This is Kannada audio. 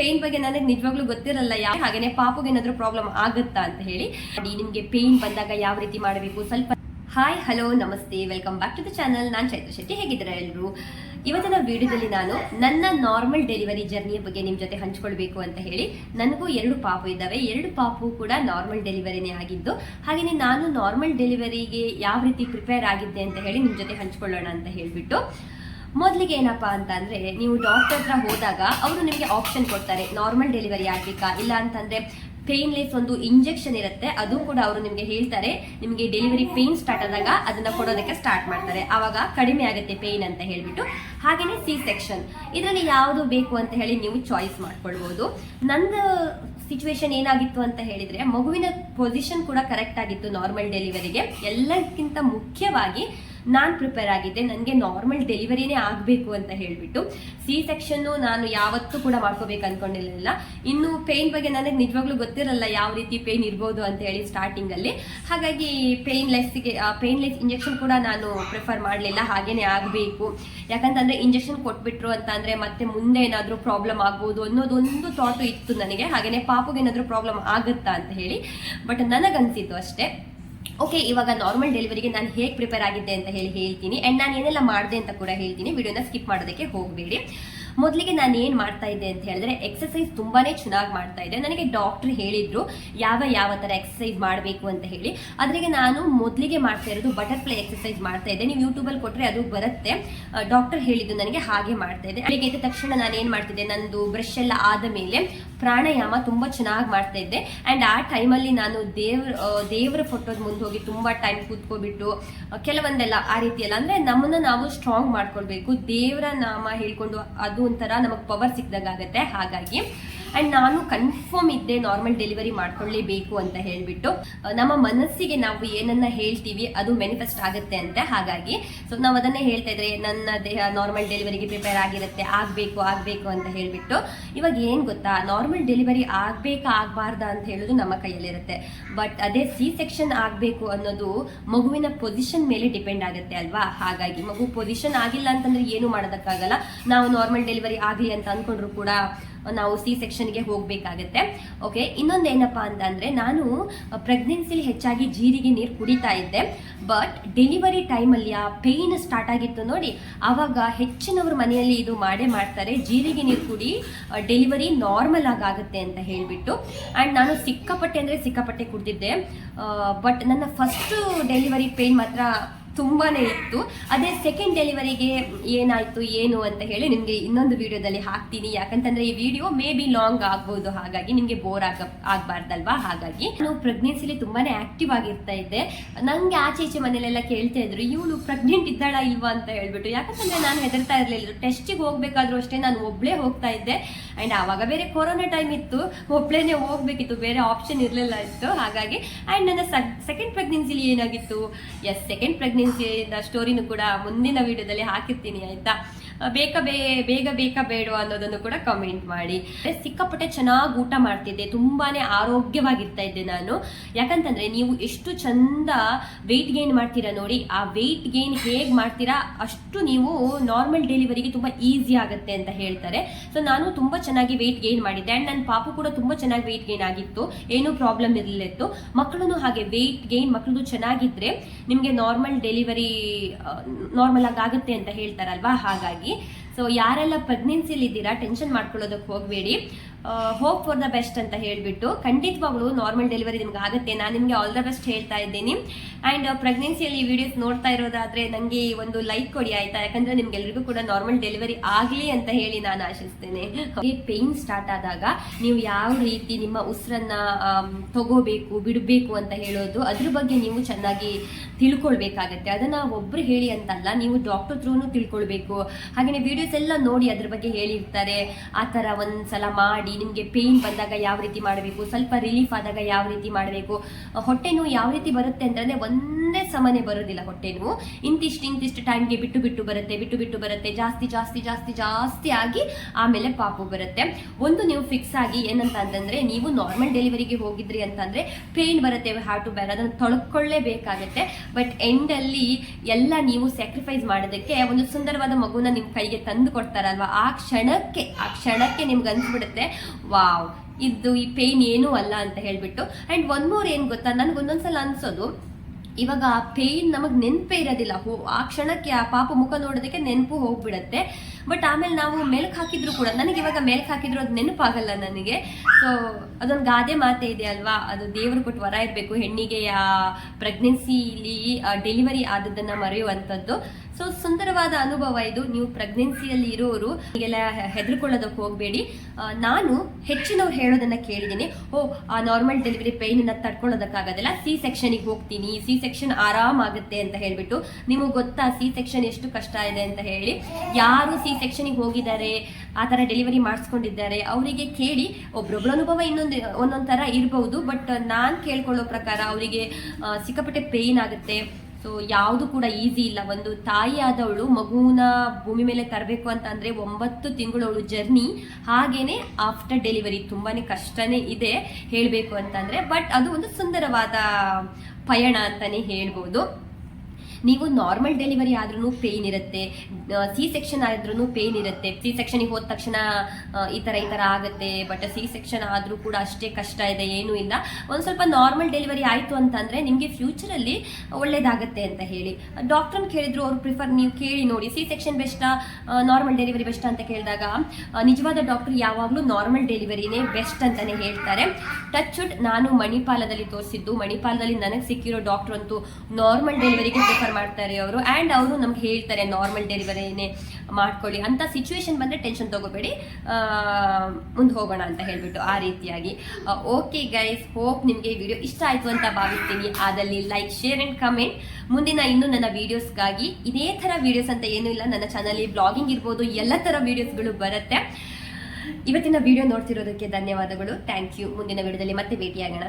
ಪೇನ್ ಬಗ್ಗೆ ನನಗೆ ನಿಜವಾಗ್ಲೂ ಗೊತ್ತಿರಲ್ಲ. ಯಾವ ಹಾಗೇನೆ ಪಾಪುಗೆ ಏನಾದ್ರೂ ಪ್ರಾಬ್ಲಮ್ ಆಗುತ್ತಾ ಅಂತ ಹೇಳಿ. ನಿಮ್ಗೆ ಪೇನ್ ಬಂದಾಗ ಯಾವ ರೀತಿ ಮಾಡಬೇಕು? ಸ್ವಲ್ಪ ಹಾಯ್ ಹಲೋ ನಮಸ್ತೆ. Welcome back to the channel ನಾನು ಚೈತ್ರ ಶೆಟ್ಟಿ. ಹೇಗಿದ್ದೀರಾ ಎಲ್ಲರೂ ಇವತ್ತಿನ ವಿಡಿಯೋದಲ್ಲಿ ನಾನು ನನ್ನ ನಾರ್ಮಲ್ ಡೆಲಿವರಿ ಜರ್ನಿಯ ಬಗ್ಗೆ ನಿಮ್ಮ ಜೊತೆ ಹಂಚ್ಕೊಳ್ಬೇಕು ಅಂತ ಹೇಳಿ ನನಗೂ ಎರಡು ಪಾಪು ಇದ್ದಾವೆ. ಎರಡು ಪಾಪು ಕೂಡ ನಾರ್ಮಲ್ ಡೆಲಿವರಿನೇ ಆಗಿದ್ದು ಹಾಗೆಯೇ ನಾನು ನಾರ್ಮಲ್ ಡೆಲಿವರಿಗೆ ಯಾವ ರೀತಿ ಪ್ರಿಪೇರ್ ಆಗಿದ್ದೆ ಅಂತ ಹೇಳಿ ನಿಮ್ಮ ಜೊತೆ ಹಂಚ್ಕೊಳ್ಳೋಣ ಅಂತ ಹೇಳಿಬಿಟ್ಟು. ಮೊದಲಿಗೆ ಏನಪ್ಪ ಅಂತ ಅಂದ್ರೆ ನೀವು ಡಾಕ್ಟರ್ ಹತ್ರ ಹೋದಾಗ ಅವರು ನಿಮಗೆ ಆಪ್ಷನ್ ಕೊಡ್ತಾರೆ. ನಾರ್ಮಲ್ ಡೆಲಿವರಿ ಆಗಬೇಕಾ ಇಲ್ಲ ಅಂತಂದ್ರೆ ಪೇನ್ಲೆಸ್ ಒಂದು ಇಂಜೆಕ್ಷನ್ ಇರುತ್ತೆ, ಅದು ಕೂಡ ಅವರು ನಿಮಗೆ ಹೇಳ್ತಾರೆ. ನಿಮಗೆ ಡೆಲಿವರಿ ಪೇನ್ ಸ್ಟಾರ್ಟ್ ಆದಾಗ ಅದನ್ನ ಕೊಡೋದಕ್ಕೆ ಸ್ಟಾರ್ಟ್ ಮಾಡ್ತಾರೆ. ಆವಾಗ ಕಡಿಮೆ ಆಗುತ್ತೆ ಪೇನ್ ಅಂತ ಹೇಳ್ಬಿಟ್ಟು. ಹಾಗೇನೆ ಸಿ ಸೆಕ್ಷನ್ ಇದರಲ್ಲಿ ಯಾವುದು ಬೇಕು ಅಂತ ಹೇಳಿ ನೀವು ಚಾಯ್ಸ್ ಮಾಡ್ಕೊಳ್ಬಹುದು ನಂದು ಸಿಚುವೇಶನ್ ಏನಾಗಿತ್ತು ಅಂತ ಹೇಳಿದ್ರೆ, ಮಗುವಿನ ಪೊಸಿಷನ್ ಕೂಡ ಕರೆಕ್ಟ್ ಆಗಿತ್ತು ನಾರ್ಮಲ್ ಡೆಲಿವರಿಗೆ ಎಲ್ಲಕ್ಕಿಂತ ಮುಖ್ಯವಾಗಿ ನಾನು ಪ್ರಿಪೇರ್ ಆಗಿದ್ದೆ. ನನಗೆ ನಾರ್ಮಲ್ ಡೆಲಿವರಿನೇ ಆಗಬೇಕು ಅಂತ ಹೇಳಿಬಿಟ್ಟು ಸಿ ಸೆಕ್ಷನ್ನು ನಾನು ಯಾವತ್ತೂ ಕೂಡ ಮಾಡ್ಕೋಬೇಕು ಅಂದ್ಕೊಂಡಿರಲಿಲ್ಲ ಇನ್ನು ಪೇಯ್ನ್ ಬಗ್ಗೆ ನನಗೆ ನಿಜವಾಗ್ಲೂ ಗೊತ್ತಿರಲ್ಲ ಯಾವ ರೀತಿ ಪೇಯ್ನ್ ಇರ್ಬೋದು ಅಂತ ಹೇಳಿ ಸ್ಟಾರ್ಟಿಂಗಲ್ಲಿ ಹಾಗಾಗಿ ಪೇನ್ಲೆಸ್ಗೆ ಪೇನ್ಲೆಸ್ ಇಂಜೆಕ್ಷನ್ ಕೂಡ ನಾನು ಪ್ರಿಫರ್ ಮಾಡಲಿಲ್ಲ. ಹಾಗೇನೆ ಆಗಬೇಕು. ಯಾಕಂತಂದ್ರೆ ಇಂಜೆಕ್ಷನ್ ಕೊಟ್ಬಿಟ್ರು ಅಂತ ಅಂದ್ರೆ ಮತ್ತೆ ಮುಂದೆ ಏನಾದರೂ ಪ್ರಾಬ್ಲಮ್ ಆಗ್ಬೋದು ಅನ್ನೋದೊಂದು ಥಾಟು ಇತ್ತು ನನಗೆ. ಹಾಗೆಯೇ ಪಾಪುಗೆ ಏನಾದರೂ ಪ್ರಾಬ್ಲಮ್ ಆಗುತ್ತಾ ಅಂತ ಹೇಳಿ. ಬಟ್ ನನಗನ್ಸಿತ್ತು ಅಷ್ಟೇ. ಓಕೆ ಇವಾಗ ನಾರ್ಮಲ್ ಡೆಲಿವರಿಗೆ ನಾನು ಹೇಗೆ ಪ್ರಿಪೇರ್ ಆಗಿದ್ದೆ ಅಂತ ಹೇಳಿ ಹೇಳ್ತೀನಿ. ಆ್ಯಂಡ್ ನಾನು ಏನೆಲ್ಲ ಮಾಡಿದೆ ಅಂತ ಕೂಡ ಹೇಳ್ತೀನಿ. ವಿಡಿಯೋನ ಸ್ಕಿಪ್ ಮಾಡೋದಕ್ಕೆ ಹೋಗಬೇಡಿ. ಮೊದಲಿಗೆ ನಾನು ಏನು ಮಾಡ್ತಾ ಇದ್ದೆ ಅಂತ ಹೇಳಿದ್ರೆ ಎಕ್ಸಸೈಸ್ ತುಂಬಾ ಚೆನ್ನಾಗಿ ಮಾಡ್ತಾ ಇದ್ದೆ. ನನಗೆ ಡಾಕ್ಟರ್ ಹೇಳಿದ್ರು, ಯಾವ ಯಾವ ಥರ ಎಕ್ಸಸೈಸ್ ಮಾಡಬೇಕು ಅಂತ ಹೇಳಿ. ಅದ್ರಿಗೆ ನಾನು ಮೊದಲಿಗೆ ಮಾಡ್ತಾ ಇರೋದು ಬಟರ್ಫ್ಲೈ ಎಕ್ಸಸೈಸ್ ಮಾಡ್ತಾ ಇದ್ದೆ. ನೀವು ಯೂಟ್ಯೂಬಲ್ಲಿ ಕೊಟ್ಟರೆ ಅದು ಬರುತ್ತೆ. ಡಾಕ್ಟರ್ ಹೇಳಿದ್ದು ನನಗೆ ಹಾಗೆ ಮಾಡ್ತಾ ಇದ್ದೆ. ಬೆಳಿಗ್ಗೆ ಎದ್ದ ತಕ್ಷಣ ನಾನು ಏನು ಮಾಡ್ತಿದ್ದೆ ನಂದು ಬ್ರಷ್ ಎಲ್ಲ ಆದ ಮೇಲೆ ಪ್ರಾಣಾಯಾಮ ತುಂಬ ಚೆನ್ನಾಗಿ ಮಾಡ್ತಾ ಇದ್ದೆ. ಆ್ಯಂಡ್ ಆ ಟೈಮಲ್ಲಿ ನಾನು ದೇವ್ರ ದೇವರ ಫೋಟೋದ ಮುಂದೆ ಹೋಗಿ ತುಂಬ ಟೈಮ್ ಕೂತ್ಕೊಬಿಟ್ಟು ಕೆಲವೊಂದೆಲ್ಲ ಆ ರೀತಿಯಲ್ಲ. ಅಂದರೆ ನಮ್ಮನ್ನು ನಾವು ಸ್ಟ್ರಾಂಗ್ ಮಾಡ್ಕೊಳ್ಬೇಕು. ದೇವರ ನಾಮ ಹೇಳ್ಕೊಂಡು ಅದು ಒಂಥರ ನಮಗೆ ಪವರ್ ಸಿಕ್ಕಿದಾಗತ್ತೆ ಹಾಗಾಗಿ ಆ್ಯಂಡ್ ನಾನು ಕನ್ಫರ್ಮ್ ಇದ್ದೆ ನಾರ್ಮಲ್ ಡೆಲಿವರಿ ಮಾಡ್ಕೊಳ್ಳೇಬೇಕು ಅಂತ ಹೇಳಿಬಿಟ್ಟು ನಮ್ಮ ಮನಸ್ಸಿಗೆ ನಾವು ಏನನ್ನ ಹೇಳ್ತೀವಿ ಅದು ಮೆನಿಫೆಸ್ಟ್ ಆಗುತ್ತೆ ಅಂತೆ. ಹಾಗಾಗಿ ಸೊ ನಾವು ಅದನ್ನೇ ಹೇಳ್ತಾ ಇದ್ರೆ ನನ್ನ ದೇಹ ನಾರ್ಮಲ್ ಡೆಲಿವರಿಗೆ ಪ್ರಿಪೇರ್ ಆಗಿರುತ್ತೆ, ಆಗಬೇಕು ಆಗಬೇಕು ಅಂತ ಹೇಳಿಬಿಟ್ಟು, ಇವಾಗ ಏನು ಗೊತ್ತಾ? ನಾರ್ಮಲ್ ಡೆಲಿವರಿ ಆಗಬೇಕಾ, ಆಗಬಾರ್ದ ಅಂತ ಹೇಳೋದು ನಮ್ಮ ಕೈಯಲ್ಲಿರುತ್ತೆ. ಬಟ್ ಅದೇ ಸಿ ಸೆಕ್ಷನ್ ಆಗಬೇಕು ಅನ್ನೋದು ಮಗುವಿನ ಪೊಸಿಷನ್ ಮೇಲೆ ಡಿಪೆಂಡ್ ಆಗುತ್ತೆ ಅಲ್ವಾ? ಹಾಗಾಗಿ ಮಗು ಪೊಸಿಷನ್ ಆಗಿಲ್ಲ ಅಂತಂದ್ರೆ ಏನು ಮಾಡೋದಕ್ಕಾಗಲ್ಲ. ನಾವು ನಾರ್ಮಲ್ ಡೆಲಿವರಿ ಆಗಲಿ ಅಂತ ಅಂದ್ಕೊಂಡ್ರು ಕೂಡ ನಾವು ಸಿ ಸೆಕ್ಷನ್ಗೆ ಹೋಗಬೇಕಾಗತ್ತೆ. ಓಕೆ ಇನ್ನೊಂದು ಏನಪ್ಪ ಅಂತ ಅಂದ್ರೆ ನಾನು ಪ್ರೆಗ್ನೆನ್ಸಿಲಿ ಹೆಚ್ಚಾಗಿ ಜೀರಿಗೆ ನೀರು ಕುಡಿತಾ ಇದ್ದೆ. ಬಟ್ ಡೆಲಿವರಿ ಟೈಮಲ್ಲಿ ಆ ಪೇಯ್ನ್ ಸ್ಟಾರ್ಟ್ ಆಗಿತ್ತು ನೋಡಿ, ಆವಾಗ ಹೆಚ್ಚಿನವರು ಮನೆಯಲ್ಲಿ ಇದು ಮಾಡೇ ಮಾಡ್ತಾರೆ. ಜೀರಿಗೆ ನೀರು ಕುಡಿ ಡೆಲಿವರಿ ನಾರ್ಮಲ್ ಆಗಿ ಆಗುತ್ತೆ ಅಂತ ಹೇಳಿಬಿಟ್ಟು. ಆ್ಯಂಡ್ ನಾನು ಸಿಕ್ಕಾಪಟ್ಟೆ ಅಂದರೆ ಸಿಕ್ಕಾಪಟ್ಟೆ ಕುಡ್ದಿದ್ದೆ. ಬಟ್ ನನ್ನ ಫಸ್ಟ್ ಡೆಲಿವರಿ ಪೇಯ್ನ್ ಮಾತ್ರ ತುಂಬಾನೇ ಇತ್ತು. ಅದೇ ಸೆಕೆಂಡ್ ಡೆಲಿವರಿಗೆ ಏನಾಯ್ತು, ಏನು ಅಂತ ಹೇಳಿ ನಿಮಗೆ ಇನ್ನೊಂದು ವಿಡಿಯೋದಲ್ಲಿ ಹಾಕ್ತೀನಿ. ಯಾಕಂತಂದ್ರೆ ಈ ವಿಡಿಯೋ ಮೇ ಬಿ ಲಾಂಗ್ ಆಗ್ಬೋದು. ಹಾಗಾಗಿ ನಿಮಗೆ ಬೋರ್ ಆಗ, ಆಗ್ಬಾರ್ದಲ್ವಾ? ಹಾಗಾಗಿ ನಾನು ಪ್ರೆಗ್ನೆನ್ಸಿಲಿ ತುಂಬಾನೇ ಆಕ್ಟಿವ್ ಆಗಿರ್ತಾ ಇದ್ದೆ. ನಂಗೆ ಆಚೆ ಈಚೆ ಮನೇಲೆಲ್ಲ ಕೇಳ್ತಾ ಇದ್ರು, ಇವಳು ಪ್ರೆಗ್ನೆಂಟ್ ಇದ್ದಾಳ ಇಲ್ವಾ? ಅಂತ ಹೇಳ್ಬಿಟ್ಟು ಯಾಕಂತಂದ್ರೆ ನಾನು ಹೆದರ್ತಾ ಇರಲಿಲ್ಲ. ಟೆಸ್ಟಿಗೆ ಹೋಗ್ಬೇಕಾದ್ರೂ ಅಷ್ಟೇ ನಾನು ಒಬ್ಳೇ ಹೋಗ್ತಾ ಇದ್ದೆ. ಅಂಡ್ ಆವಾಗ ಬೇರೆ ಕೊರೋನಾ ಟೈಮ್ ಇತ್ತು. ಒಬ್ಳೇನೆ ಹೋಗ್ಬೇಕಿತ್ತು. ಬೇರೆ ಆಪ್ಷನ್ ಇರಲಿಲ್ಲ ಇತ್ತು. ಹಾಗಾಗಿ ಅಂಡ್ ನನ್ನ ಸೆಕೆಂಡ್ ಪ್ರೆಗ್ನೆನ್ಸಿಲಿ ಏನಾಗಿತ್ತು? ಎಸ್ ಸೆಕೆಂಡ್ ಪ್ರೆಗ್ನೆನ್ಸಿ ಸ್ಟೋರಿನೂ ಕೂಡ ಮುಂದಿನ ವಿಡಿಯೋದಲ್ಲಿ ಹಾಕಿರ್ತೀನಿ ಆಯ್ತಾ? ಬೇಕಾ ಬೇ, ಬೇಗ ಬೇಕ ಬೇಡ ಅನ್ನೋದನ್ನು ಕೂಡ ಕಮೆಂಟ್ ಮಾಡಿ. ಸಿಕ್ಕಾಪಟ್ಟೆ ಚೆನ್ನಾಗಿ ಊಟ ಮಾಡ್ತಿದ್ದೆ, ತುಂಬಾನೇ ಆರೋಗ್ಯವಾಗಿರ್ತಾ ಇದ್ದೆ ನಾನು. ಯಾಕಂತಂದ್ರೆ ನೀವು ಎಷ್ಟು ಚಂದ ವೆಯ್ಟ್ ಗೇನ್ ಮಾಡ್ತೀರಾ ನೋಡಿ, ಆ ವೆಯ್ಟ್ ಗೇನ್ ಹೇಗೆ ಮಾಡ್ತೀರಾ ಅಷ್ಟು ನೀವು ನಾರ್ಮಲ್ ಡೆಲಿವರಿಗೆ ತುಂಬಾ ಈಸಿ ಆಗುತ್ತೆ ಅಂತ ಹೇಳ್ತಾರೆ. ಸೊ ನಾನು ತುಂಬಾ ಚೆನ್ನಾಗಿ ವೆಯ್ಟ್ ಗೇನ್ ಮಾಡಿದ್ದೆ. ಅಂಡ್ ನನ್ನ ಪಾಪು ಕೂಡ ತುಂಬಾ ಚೆನ್ನಾಗಿ ವೆಯ್ಟ್ ಗೇನ್ ಆಗಿತ್ತು. ಏನೂ ಪ್ರಾಬ್ಲಮ್ ಇರಲಿತ್ತು ಮಕ್ಕಳು ಹಾಗೆ ವೆಯ್ಟ್ ಗೇನ್ ಮಕ್ಕಳು ಚೆನ್ನಾಗಿದ್ರೆ ನಿಮಗೆ ನಾರ್ಮಲ್ ಡೆಲಿವರಿ ನಾರ್ಮಲ್ ಆಗಿ ಆಗುತ್ತೆ ಅಂತ ಹೇಳ್ತಾರಲ್ವಾ? ಹಾಗಾಗಿ ಹಾಗೆ ಸೊ ಯಾರೆಲ್ಲ ಪ್ರೆಗ್ನೆನ್ಸಿಲಿ ಇದ್ದೀರಾ ಟೆನ್ಷನ್ ಮಾಡ್ಕೊಳ್ಳೋದಕ್ಕೆ ಹೋಗಬೇಡಿ. ಹೋಪ್ ಫಾರ್ ದ ಬೆಸ್ಟ್ ಅಂತ ಹೇಳಿಬಿಟ್ಟು ಖಂಡಿತವಾಗ್ಲೂ ನಾರ್ಮಲ್ ಡೆಲಿವರಿ ನಿಮ್ಗೆ ಆಗುತ್ತೆ. ನಾನು ನಿಮಗೆ ಆಲ್ ದ ಬೆಸ್ಟ್ ಹೇಳ್ತಾ ಇದ್ದೀನಿ. ಆ್ಯಂಡ್ ಪ್ರೆಗ್ನೆನ್ಸಿಯಲ್ಲಿ ವಿಡಿಯೋಸ್ ನೋಡ್ತಾ ಇರೋದಾದ್ರೆ ನನಗೆ ಒಂದು ಲೈಕ್ ಕೊಡಿ ಆಯ್ತಾ? ಯಾಕಂದ್ರೆ ನಿಮ್ಗೆಲ್ರಿಗೂ ಕೂಡ ನಾರ್ಮಲ್ ಡೆಲಿವರಿ ಆಗಲಿ ಅಂತ ಹೇಳಿ ನಾನು ಆಶಿಸ್ತೇನೆ. ಪೇಯ್ನ್ ಸ್ಟಾರ್ಟ್ ಆದಾಗ ನೀವು ಯಾವ ರೀತಿ ನಿಮ್ಮ ಉಸಿರನ್ನು ತಗೋಬೇಕು, ಬಿಡಬೇಕು ಅಂತ ಹೇಳೋದು, ಅದ್ರ ಬಗ್ಗೆ ನೀವು ಚೆನ್ನಾಗಿ ತಿಳ್ಕೊಳ್ಬೇಕಾಗತ್ತೆ. ಅದನ್ನ ಒಬ್ರು ಹೇಳಿ ಅಂತಲ್ಲ, ನೀವು ಡಾಕ್ಟರ್ ಥ್ರೂನು ತಿಳ್ಕೊಳ್ಬೇಕು. ಹಾಗೆಯೇ ವಿಡಿಯೋಸ್ ಎಲ್ಲ ನೋಡಿ ಅದ್ರ ಬಗ್ಗೆ ಹೇಳಿರ್ತಾರೆ. ಆ ಥರ ಒಂದ್ಸಲ ಮಾಡಿ ನಿಮಗೆ ಪೇಯ್ನ್ ಬಂದಾಗ ಯಾವ ರೀತಿ ಮಾಡಬೇಕು, ಸ್ವಲ್ಪ ರಿಲೀಫ್ ಆದಾಗ ಯಾವ ರೀತಿ ಮಾಡಬೇಕು. ಹೊಟ್ಟೆ ನೋವು ಯಾವ ರೀತಿ ಬರುತ್ತೆ ಅಂತಂದರೆ ಒಂದು ಒಂದೇ ಸಮನೆ ಬರೋದಿಲ್ಲ ಹೊಟ್ಟೆ ನೋವು ಇಂತಿಷ್ಟು ಇಂತಿಷ್ಟು ಟೈಮ್ಗೆ ಬಿಟ್ಟು ಬಿಟ್ಟು ಬರುತ್ತೆ, ಬಿಟ್ಟು ಬಿಟ್ಟು ಬರುತ್ತೆ, ಜಾಸ್ತಿ ಜಾಸ್ತಿ ಜಾಸ್ತಿ ಜಾಸ್ತಿ ಆಗಿ ಆಮೇಲೆ ಪಾಪು ಬರುತ್ತೆ. ಒಂದು ನೀವು ಫಿಕ್ಸ್ ಆಗಿ ಏನಂತ ಅಂತಂದ್ರೆ ನೀವು ನಾರ್ಮಲ್ ಡೆಲಿವರಿಗೆ ಹೋಗಿದ್ರಿ ಅಂತಂದ್ರೆ ಪೇನ್ ಬರುತ್ತೆ ಹಾರ್ಟ್ ಬೇರೆ, ಅದನ್ನು ತೊಳ್ಕೊಳ್ಳೇಬೇಕಾಗುತ್ತೆ. ಬಟ್ ಎಂಡಲ್ಲಿ ಎಲ್ಲ ನೀವು ಸ್ಯಾಕ್ರಿಫೈಸ್ ಮಾಡೋದಕ್ಕೆ ಒಂದು ಸುಂದರವಾದ ಮಗುನ ನಿಮ್ಮ ಕೈಗೆ ತಂದು ಕೊಡ್ತಾರಲ್ವಾ? ಆ ಕ್ಷಣಕ್ಕೆ ಆ ಕ್ಷಣಕ್ಕೆ ನಿಮ್ಗೆ ಅನ್ಸ್ಬಿಡುತ್ತೆ, ವಾವ್ ಇದು ಈ ಪೇನ್ ಏನೂ ಅಲ್ಲ ಅಂತ ಹೇಳ್ಬಿಟ್ಟು. ಆ್ಯಂಡ್ ಒನ್ ಮೋರ್ ಏನು ಗೊತ್ತಾ? ನನಗೆ ಒಂದೊಂದ್ಸಲ ಅನ್ಸೋದು. ಇವಾಗ ಆ ಪೇಯ್ನ್ ನಮಗೆ ನೆನಪೇ ಇರೋದಿಲ್ಲ. ಹೋ, ಆ ಕ್ಷಣಕ್ಕೆ ಆ ಪಾಪ ಮುಖ ನೋಡೋದಕ್ಕೆ ನೆನಪು ಹೋಗ್ಬಿಡತ್ತೆ. ಬಟ್ ಆಮೇಲೆ ನಾವು ಮೆಲ್ಕ್ ಹಾಕಿದ್ರು ಕೂಡ, ನನಗೆ ಇವಾಗ ಮೆಲ್ಕ್ ಹಾಕಿದ್ರು ಅದು ನೆನಪಾಗಲ್ಲ ನನಗೆ. ಸೊ ಅದೊಂದು ಗಾದೆ ಮಾತೆ ಇದೆ ಅಲ್ವಾ? ಅದು ದೇವರು ಕೊಟ್ಟು ವರ ಇರಬೇಕು. ಹೆಣ್ಣಿಗೆ ಆ ಪ್ರೆಗ್ನೆನ್ಸಿಲಿ ಡೆಲಿವರಿ ಆದದ್ದನ್ನು ಮರೆಯುವಂಥದ್ದು. ಸೊ ಸುಂದರವಾದ ಅನುಭವ ಇದು. ನೀವು ಪ್ರೆಗ್ನೆನ್ಸಿಯಲ್ಲಿ ಇರೋರು, ಹೀಗೆಲ್ಲ ಹೆದರ್ಕೊಳ್ಳೋದಕ್ಕೆ ಹೋಗಬೇಡಿ. ನಾನು ಹೆಚ್ಚಿನವ್ರು ಹೇಳೋದನ್ನ ಕೇಳಿದ್ದೀನಿ. ಓ, ಆ ನಾರ್ಮಲ್ ಡೆಲಿವರಿ ಪೇಯ್ನನ್ನ ತಡ್ಕೊಳ್ಳೋದಕ್ಕಾಗೋದಿಲ್ಲ. ಸಿ ಸೆಕ್ಷನಿಗೆ ಹೋಗ್ತೀನಿ. ಸಿ ಸೆಕ್ಷನ್ ಆರಾಮಾಗುತ್ತೆ ಅಂತ ಹೇಳ್ಬಿಟ್ಟು ನಿಮಗೆ ಗೊತ್ತಾ ಸಿ ಸೆಕ್ಷನ್ ಎಷ್ಟು ಕಷ್ಟ ಇದೆ ಅಂತ ಹೇಳಿ? ಯಾರು ಸಿ ಸೆಕ್ಷನಿಗೆ ಹೋಗಿದ್ದಾರೆ? ಆ ಥರ ಡೆಲಿವರಿ ಮಾಡಿಸ್ಕೊಂಡಿದ್ದಾರೆ? ಅವರಿಗೆ ಕೇಳಿ. ಒಬ್ರೊಬ್ರ ಅನುಭವ ಇನ್ನೊಂದು, ಒಂದೊಂದು ಥರ ಇರಬಹುದು ಬಟ್ ನಾನು ಕೇಳ್ಕೊಳ್ಳೋ ಪ್ರಕಾರ ಅವರಿಗೆ ಸಿಕ್ಕಾಪಟ್ಟೆ ಪೇಯ್ನ್ ಆಗುತ್ತೆ. ಸೊ ಯಾವುದು ಕೂಡ ಈಸಿ ಇಲ್ಲ. ಒಂದು ತಾಯಿ ಆದವಳು ಮಗುವಿನ ಭೂಮಿ ಮೇಲೆ ತರಬೇಕು ಅಂತ ಅಂದ್ರೆ ಒಂಬತ್ತು ತಿಂಗಳವಳು ಜರ್ನಿ ಹಾಗೇನೆ ಆಫ್ಟರ್ ಡೆಲಿವರಿ ತುಂಬಾನೇ ಕಷ್ಟನೇ ಇದೆ ಹೇಳಬೇಕು ಅಂತಂದರೆ. ಬಟ್ ಅದು ಒಂದು ಸುಂದರವಾದ ಪಯಣ ಅಂತಲೇ ಹೇಳ್ಬೋದು. ನೀವು ನಾರ್ಮಲ್ ಡೆಲಿವರಿ ಆದ್ರೂ ಪೇಯ್ನ್ ಇರುತ್ತೆ. ಸಿ ಸೆಕ್ಷನ್ ಆದ್ರೂ ಪೇಯ್ನ್ ಇರುತ್ತೆ. ಸಿ ಸೆಕ್ಷನಿಗೆ ಹೋದ ತಕ್ಷಣ ಈ ಥರ ಈ ಥರ ಆಗುತ್ತೆ. ಬಟ್ ಸಿ ಸೆಕ್ಷನ್ ಆದರೂ ಕೂಡ ಅಷ್ಟೇ ಕಷ್ಟ ಇದೆ, ಏನೂ ಇಲ್ಲ. ಒಂದು ಸ್ವಲ್ಪ ನಾರ್ಮಲ್ ಡೆಲಿವರಿ ಆಯಿತು ಅಂತಂದರೆ ನಿಮಗೆ ಫ್ಯೂಚರಲ್ಲಿ ಒಳ್ಳೇದಾಗತ್ತೆ ಅಂತ ಹೇಳಿ. ಡಾಕ್ಟ್ರನ್ನ ಕೇಳಿದ್ರು, ಅವ್ರು ಪ್ರಿಫರ್ ನೀವು ಕೇಳಿ ನೋಡಿ. ಸಿ ಸೆಕ್ಷನ್ ಬೆಸ್ಟಾ ನಾರ್ಮಲ್ ಡೆಲಿವರಿ ಬೆಸ್ಟ್ ಅಂತ ಕೇಳಿದಾಗ ನಿಜವಾದ ಡಾಕ್ಟರ್ ಯಾವಾಗಲೂ ನಾರ್ಮಲ್ ಡೆಲಿವರಿನೇ ಬೆಸ್ಟ್ ಅಂತಾನೆ ಹೇಳ್ತಾರೆ. ಟಚ್ ನಾನು ಮಣಿಪಾಲದಲ್ಲಿ ತೋರಿಸಿದ್ದು. ಮಣಿಪಾಲದಲ್ಲಿ ನನಗೆ ಸಿಕ್ಕಿರೋ ಡಾಕ್ಟರ್ ಅಂತೂ ನಾರ್ಮಲ್ ಡೆಲಿವರಿಗೆ ಪ್ರಿಫರ್ ಮಾಡ್ತಾರೆ ಅವರು. ಆ್ಯಂಡ್ ಅವರು ನಮ್ಗೆ ಹೇಳ್ತಾರೆ ನಾರ್ಮಲ್ ಡೆಲಿವರಿನೇ ಮಾಡ್ಕೊಳ್ಳಿ. ಅಂತ ಸಿಚುವೇಶನ್ ಬಂದರೆ ಟೆನ್ಷನ್ ತಗೋಬೇಡಿ. ಮುಂದೆ ಹೋಗೋಣ ಅಂತ ಹೇಳ್ಬಿಟ್ಟು ಆ ರೀತಿಯಾಗಿ. ಓಕೆ ಗೈಸ್ ಹೋಪ್ ನಿಮಗೆ ವಿಡಿಯೋ ಇಷ್ಟ ಆಯಿತು ಅಂತ ಭಾವಿಸ್ತೀನಿ. ಆದಲ್ಲಿ ಲೈಕ್ ಶೇರ್ ಆ್ಯಂಡ್ ಕಮೆಂಟ್ ಮುಂದಿನ ಇನ್ನೂ ನನ್ನ ವೀಡಿಯೋಸ್ಗಾಗಿ ಇದೇ ಥರ ವೀಡಿಯೋಸ್ ಅಂತ ಏನೂ ಇಲ್ಲ. ನನ್ನ ಚಾನಲ್ಲಿ ಬ್ಲಾಗಿಂಗ್ ಇರ್ಬೋದು, ಎಲ್ಲ ಥರ ವೀಡಿಯೋಸ್ಗಳು ಬರುತ್ತೆ. ಇವತ್ತಿನ ವಿಡಿಯೋ ನೋಡ್ತಿರೋದಕ್ಕೆ ಧನ್ಯವಾದಗಳು. ಥ್ಯಾಂಕ್ ಯು ಮುಂದಿನ ವಿಡಿಯೋದಲ್ಲಿ ಮತ್ತೆ ಭೇಟಿಯಾಗೋಣ.